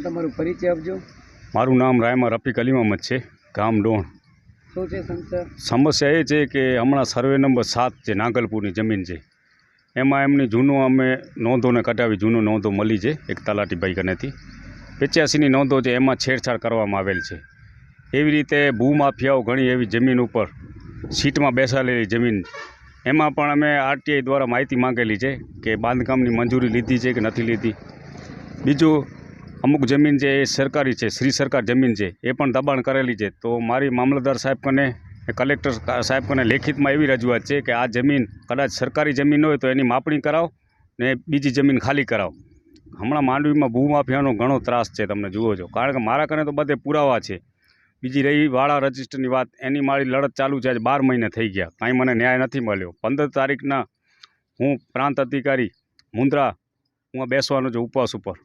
પહેલાં તમારું? પરિચય આપજો. મારું નામ રાયમા રફીક અલીમામદ છે ગામ ડોણ. શું છે સમસ્યા? સમસ્યા એ છે કે હમણાં સર્વે નંબર સાત છે નાગલપુરની જમીન છે. એમાં એમની જૂનું અમે નોંધોને કઢાવી જૂનો નોંધો મળી છે એક તલાટીભાઈ કનેથી. પચ્યાસીની નોંધો છે એમાં છેડછાડ કરવામાં આવેલ છે. એવી રીતે ભૂમાફિયાઓ ઘણી એવી જમીન ઉપર સીટમાં બેસાડેલી જમીન. એમાં પણ અમે આરટીઆઈ દ્વારા માહિતી માંગેલી છે કે બાંધકામની મંજૂરી લીધી છે કે નથી લીધી. બીજું અમુક જમીન છે એ સરકારી છે, શ્રી સરકાર જમીન છે, એ પણ દબાણ કરેલી છે. તો મારી મામલતદાર સાહેબ કને કલેક્ટર સાહેબ કને લેખિતમાં એવી રજૂઆત છે કે આ જમીન કદાચ સરકારી જમીન હોય તો એની માપણી કરાવો ને બીજી જમીન ખાલી કરાવો. હમણાં માંડવીમાં ભૂમાફિયાનો ઘણો ત્રાસ છે તમને જુઓ છો. કારણ કે મારા કને તો બધે પુરાવા છે. બીજી રહી વાળા રજિસ્ટરની વાત, એની મારી લડત ચાલુ છે, આજે બાર મહિને થઈ ગયા. કાંઈ મને ન્યાય નથી મળ્યો. પંદર તારીખના હું પ્રાંત અધિકારી મુન્દ્રા હું બેસવાનો છું ઉપવાસ ઉપર.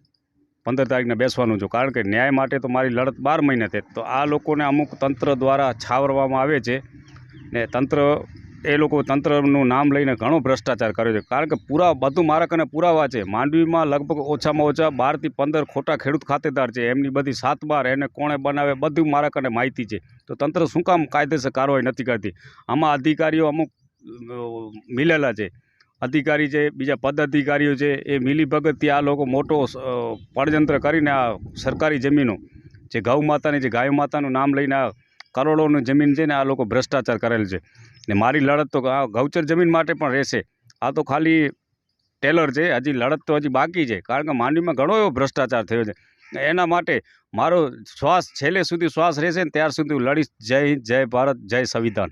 પંદર તારીખને બેસવાનું છું. કારણ કે ન્યાય માટે તો મારી લડત બાર મહિને થઈ તો આ લોકોને અમુક તંત્ર દ્વારા છાવરવામાં આવે છે ને તંત્ર, એ લોકો તંત્રનું નામ લઈને ઘણો ભ્રષ્ટાચાર કર્યો છે. કારણ કે પૂરા, બધું મારા કને પુરાવા છે. માંડવીમાં લગભગ ઓછામાં ઓછા બારથી પંદર ખોટા ખેડૂત ખાતેદાર છે. એમની બધી સાત બાર, એને કોણે બનાવે બધું મારા કને માહિતી છે. તો તંત્ર શું કામ કાયદેસર કાર્યવાહી નથી કરતી? આમાં અધિકારીઓ અમુક મિલેલા છે. અધિકારી છે, બીજા પદ અધિકારીઓ છે, એ મિલીભગતથી આ લોકો મોટો પડયંત્ર કરીને આ સરકારી જમીનો, જે ગૌ માતાની, જે ગાય માતાનું નામ લઈને આ કરોડોની જમીન છે ને આ લોકો ભ્રષ્ટાચાર કરેલ છે. ને મારી લડત તો આ ગૌચર જમીન માટે પણ રહેશે. આ તો ખાલી ટેલર છે, હજી લડત તો હજી બાકી છે, કારણ કે માંડવીમાં ઘણો એવો ભ્રષ્ટાચાર થયો છે. એના માટે મારો શ્વાસ, છેલ્લે સુધી શ્વાસ રહેશે ને ત્યાર સુધી હું લડીશ. જય જય ભારત, જય સંવિધાન.